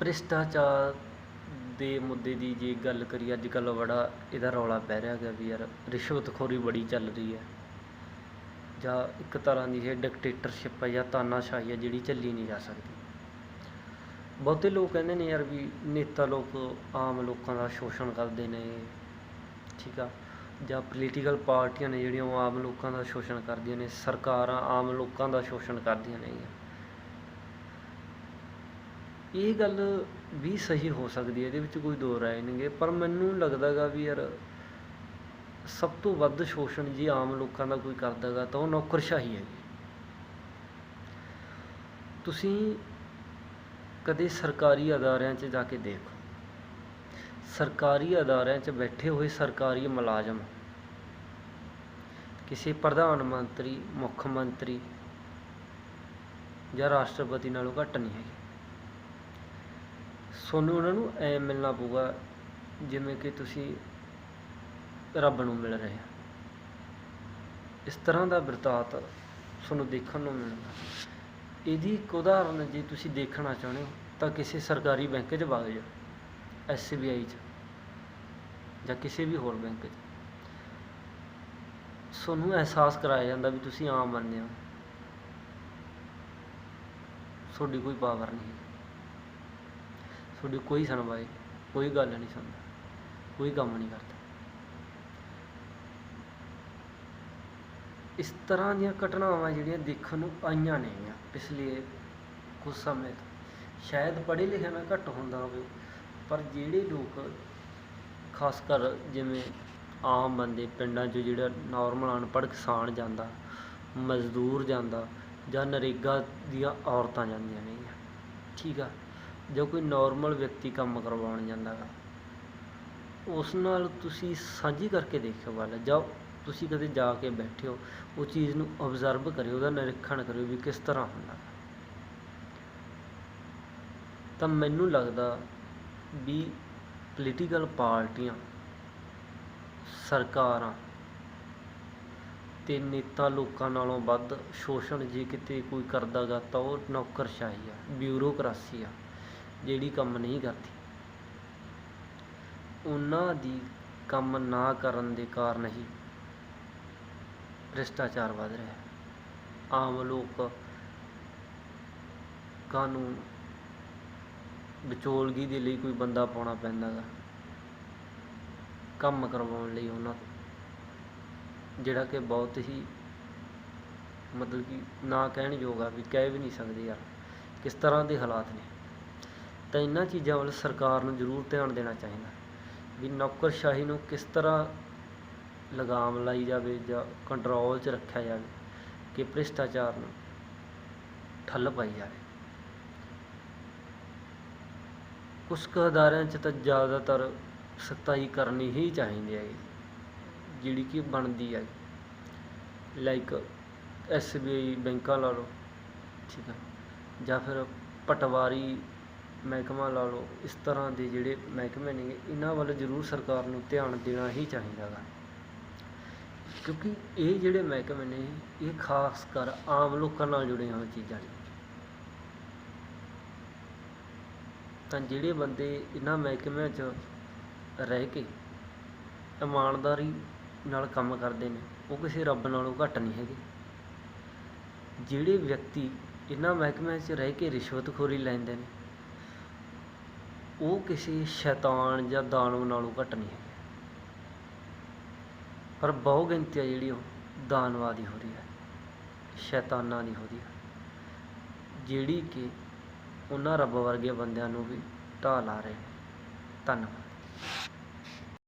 ਭ੍ਰਿਸ਼ਟਾਚਾਰ ਦੇ ਮੁੱਦੇ ਦੀ ਜੇ ਗੱਲ ਕਰੀਏ, ਅੱਜ ਕੱਲ੍ਹ ਬੜਾ ਇਹਦਾ ਰੌਲਾ ਪੈ ਰਿਹਾ ਹੈਗਾ ਵੀ ਯਾਰ ਰਿਸ਼ਵਤਖੋਰੀ ਬੜੀ ਚੱਲ ਰਹੀ ਹੈ। ਜਾਂ ਇੱਕ ਤਰ੍ਹਾਂ ਦੀ ਇਹ ਡਿਕਟੇਟਰਸ਼ਿਪ ਹੈ ਜਾਂ ਤਾਨਾਸ਼ਾਹੀ ਹੈ ਜਿਹੜੀ ਝੱਲੀ ਨਹੀਂ ਜਾ ਸਕਦੀ। ਬਹੁਤੇ ਲੋਕ ਕਹਿੰਦੇ ਨੇ ਯਾਰ ਵੀ ਨੇਤਾ ਲੋਕ ਆਮ ਲੋਕਾਂ ਦਾ ਸ਼ੋਸ਼ਣ ਕਰਦੇ ਨੇ, ਠੀਕ ਆ। ਜਾਂ ਪੋਲੀਟੀਕਲ ਪਾਰਟੀਆਂ ਨੇ ਜਿਹੜੀਆਂ ਉਹ ਆਮ ਲੋਕਾਂ ਦਾ ਸ਼ੋਸ਼ਣ ਕਰਦੀਆਂ ਨੇ, ਸਰਕਾਰਾਂ ਆਮ ਲੋਕਾਂ ਦਾ ਸ਼ੋਸ਼ਣ ਕਰਦੀਆਂ ਨੇ। ਇਹ ਗੱਲ ਵੀ ਸਹੀ ਹੋ ਸਕਦੀ ਹੈ, ਇਹਦੇ ਵਿੱਚ ਕੋਈ ਦੋ ਰਾਏ ਨਹੀਂਗੇ ਪਰ ਮੈਨੂੰ ਲੱਗਦਾ ਗਾ ਵੀ ਯਾਰ ਸਭ ਤੋਂ ਵੱਧ ਸ਼ੋਸ਼ਣ ਜੇ ਆਮ ਲੋਕਾਂ ਦਾ ਕੋਈ ਕਰਦਾ ਗਾ, ਤਾਂ ਉਹ ਨੌਕਰਸ਼ਾਹੀ ਹੈ ਤੁਸੀਂ ਕਦੇ ਸਰਕਾਰੀ ਅਦਾਰਿਆਂ 'ਚ ਜਾ ਕੇ ਦੇਖੋ। ਸਰਕਾਰੀ ਅਦਾਰਿਆਂ 'ਚ ਬੈਠੇ ਹੋਏ ਸਰਕਾਰੀ ਮੁਲਾਜ਼ਮ, ਕਿਸੇ ਪ੍ਰਧਾਨ ਮੰਤਰੀ, ਮੁੱਖ ਮੰਤਰੀ ਜਾਂ ਰਾਸ਼ਟਰਪਤੀ ਨਾਲੋਂ ਘੱਟ ਨਹੀਂ ਹੈਗੇ। ਤੁਹਾਨੂੰ ਉਹਨਾਂ ਨੂੰ ਐ ਮਿਲਣਾ ਪਊਗਾ ਜਿਵੇਂ ਕਿ ਤੁਸੀਂ ਰੱਬ ਨੂੰ ਮਿਲ ਰਹੇ ਆ ਇਸ ਤਰ੍ਹਾਂ ਦਾ ਬਿਰਤਾਤ ਤੁਹਾਨੂੰ ਦੇਖਣ ਨੂੰ ਮਿਲਦਾ ਇਹਦੀ ਇੱਕ ਉਦਾਹਰਨ ਜੇ ਤੁਸੀਂ ਦੇਖਣਾ ਚਾਹੁੰਦੇ ਹੋ, ਤਾਂ ਕਿਸੇ ਸਰਕਾਰੀ ਬੈਂਕ 'ਚ ਵਗ ਜਾਓ, ਐਸ ਬੀ ਆਈ 'ਚ ਜਾਂ ਕਿਸੇ ਵੀ ਹੋਰ ਬੈਂਕ 'ਚ। ਤੁਹਾਨੂੰ ਅਹਿਸਾਸ ਕਰਾਇਆ ਜਾਂਦਾ ਵੀ ਤੁਸੀਂ ਆਮ ਬੰਦੇ ਹੋ। ਤੁਹਾਡੀ ਕੋਈ ਪਾਵਰ ਨਹੀਂ ਤੁਹਾਡੀ ਕੋਈ ਸੁਣਵਾਈ, ਕੋਈ ਗੱਲ ਨਹੀਂ ਸੁਣਦਾ, ਕੋਈ ਕੰਮ ਨਹੀਂ ਕਰਦਾ। ਇਸ ਤਰ੍ਹਾਂ ਦੀਆਂ ਘਟਨਾਵਾਂ ਜਿਹੜੀਆਂ ਦੇਖਣ ਨੂੰ ਆਈਆਂ ਨੇਗੀਆਂ ਪਿਛਲੇ ਕੁਝ ਸਮੇਂ ਤੋਂ। ਸ਼ਾਇਦ ਪੜ੍ਹੇ ਲਿਖੇ ਨਾ ਘੱਟ ਹੁੰਦਾ ਹੋਵੇ, ਪਰ ਜਿਹੜੇ ਲੋਕ ਖਾਸ ਕਰ ਜਿਵੇਂ ਆਮ ਬੰਦੇ ਪਿੰਡਾਂ 'ਚ ਜਿਹੜਾ ਨਾਰਮਲ ਅਨਪੜ੍ਹ ਕਿਸਾਨ ਜਾਂਦਾ, ਮਜ਼ਦੂਰ ਜਾਂਦਾ ਜਾਂ ਨਰੇਗਾ ਦੀਆਂ ਔਰਤਾਂ ਜਾਂਦੀਆਂ ਨੇਗੀਆਂ ਠੀਕ ਆ? ਜਾਂ ਕੋਈ ਨਾਰਮਲ ਵਿਅਕਤੀ ਕੰਮ ਕਰਵਾਉਣ ਜਾਂਦਾ ਗਾ, ਉਸ ਨਾਲ ਤੁਸੀਂ ਸਾਂਝੀ ਕਰਕੇ ਦੇਖਿਓ ਗੱਲ ਜਾਂ ਤੁਸੀਂ ਕਦੇ ਜਾ ਕੇ ਬੈਠੇ ਹੋ, ਉਹ ਚੀਜ਼ ਨੂੰ ਆਬਜ਼ਰਵ ਕਰਿਓ, ਉਹਦਾ ਨਿਰੀਖਣ ਕਰਿਓ ਵੀ ਕਿਸ ਤਰ੍ਹਾਂ ਹੁੰਦਾ ਗਾ। ਤਾਂ ਮੈਨੂੰ ਲੱਗਦਾ ਵੀ ਪੋਲੀਟੀਕਲ ਪਾਰਟੀਆਂ, ਸਰਕਾਰਾਂ ਤੇ ਨੇਤਾ ਲੋਕਾਂ ਨਾਲੋਂ ਵੱਧ ਸ਼ੋਸ਼ਣ ਜੇ ਕਿਤੇ ਕੋਈ ਕਰਦਾ ਗਾ ਤਾਂ ਉਹ ਨੌਕਰਸ਼ਾਹੀ ਆ, ਬਿਊਰੋਕਰਾਸੀ ਆ ਜਿਹੜੀ ਕੰਮ ਨਹੀਂ ਕਰਦੀ। ਉਹਨਾਂ ਦੀ ਕੰਮ ਨਾ ਕਰਨ ਦੇ ਕਾਰਨ ਹੀ ਭ੍ਰਿਸ਼ਟਾਚਾਰ ਵੱਧ ਰਿਹਾ ਹੈ। ਆਮ ਲੋਕ ਕਾਨੂੰਨ ਵਿਚੋਲਗੀ ਦੇ ਲਈ ਕੋਈ ਬੰਦਾ ਪਾਉਣਾ ਪੈਂਦਾ ਗਾ। ਕੰਮ ਕਰਵਾਉਣ ਲਈ ਉਹਨਾਂ ਤੋਂ। ਜਿਹੜਾ ਕਿ ਬਹੁਤ ਹੀ ਮਤਲਬ ਕਿ ਨਾ ਕਹਿਣ ਯੋਗ ਆ ਵੀ ਕਹਿ ਵੀ ਨਹੀਂ ਸਕਦੇ ਯਾਰ। ਕਿਸ ਤਰ੍ਹਾਂ ਦੇ ਹਾਲਾਤ ਨੇ? ਤਾਂ ਇਹਨਾਂ ਚੀਜ਼ਾਂ ਵੱਲ ਸਰਕਾਰ ਨੂੰ ਜ਼ਰੂਰ ਧਿਆਨ ਦੇਣਾ ਚਾਹੀਦਾ ਵੀ ਨੌਕਰਸ਼ਾਹੀ ਨੂੰ ਕਿਸ ਤਰ੍ਹਾਂ ਲਗਾਮ ਲਾਈ ਜਾਵੇ ਜਾਂ ਕੰਟਰੋਲ 'ਚ ਰੱਖਿਆ ਜਾਵੇ ਕਿ ਭ੍ਰਿਸ਼ਟਾਚਾਰ ਨੂੰ ਠੱਲ ਪਾਈ ਜਾਵੇ। ਕੁਛ ਕੁ ਅਦਾਰਿਆਂ 'ਚ ਤਾਂ ਜ਼ਿਆਦਾਤਰ ਸਖਤਾਈ ਕਰਨੀ ਹੀ ਚਾਹੀਦੀ ਹੈ ਜਿਹੜੀ ਕਿ ਬਣਦੀ ਹੈ। ਲਾਈਕ ਐਸ ਬੀ ਆਈ ਬੈਂਕਾਂ ਲਾ ਲਓ, ਠੀਕ ਹੈ, ਜਾਂ ਫਿਰ ਪਟਵਾਰੀ ਮਹਿਕਮਾ ਲਾ ਲਓ, ਇਸ ਤਰ੍ਹਾਂ ਦੇ ਜਿਹੜੇ ਮਹਿਕਮੇ ਨੇ ਇਹਨਾਂ ਵੱਲ ਜ਼ਰੂਰ ਸਰਕਾਰ ਨੂੰ ਧਿਆਨ ਦੇਣਾ ਹੀ ਚਾਹੀਦਾ ਗਾ। ਕਿਉਂਕਿ ਇਹ ਜਿਹੜੇ ਮਹਿਕਮੇ ਨੇ, ਇਹ ਖਾਸ ਕਰ ਆਮ ਲੋਕਾਂ ਨਾਲ ਜੁੜੀਆਂ ਹੋਈਆਂ ਚੀਜ਼ਾਂ ਨੇ। ਤਾਂ ਜਿਹੜੇ ਬੰਦੇ ਇਹਨਾਂ ਮਹਿਕਮਿਆਂ 'ਚ ਰਹਿ ਕੇ ਇਮਾਨਦਾਰੀ ਨਾਲ ਕੰਮ ਕਰਦੇ ਨੇ, ਉਹ ਕਿਸੇ ਰੱਬ ਨਾਲੋਂ ਘੱਟ ਨਹੀਂ ਹੈਗੇ। ਜਿਹੜੇ ਵਿਅਕਤੀ ਇਹਨਾਂ ਮਹਿਕਮਿਆਂ 'ਚ ਰਹਿ ਕੇ ਰਿਸ਼ਵਤਖੋਰੀ ਲੈਂਦੇ ਨੇ ਉਹ ਕਿਸੇ ਸ਼ੈਤਾਨ ਜਾਂ ਦਾਨਵ ਨਾਲੋਂ ਘੱਟ ਨਹੀਂ ਹੈਗੇ। ਪਰ ਬਹੁ ਗਿਣਤੀ ਆ ਜਿਹੜੀ ਉਹ ਦਾਨਵਾਂ ਦੀ ਹੋ ਰਹੀ ਹੈ, ਸ਼ੈਤਾਨਾਂ ਦੀ ਹੋ ਰਹੀ ਹੈ, ਜਿਹੜੀ ਕਿ ਉਹਨਾਂ ਰੱਬ ਵਰਗੇ ਬੰਦਿਆਂ ਨੂੰ ਵੀ ਢਾਹ ਲਾ ਰਹੇ ਨੇ। ਧੰਨਵਾਦ।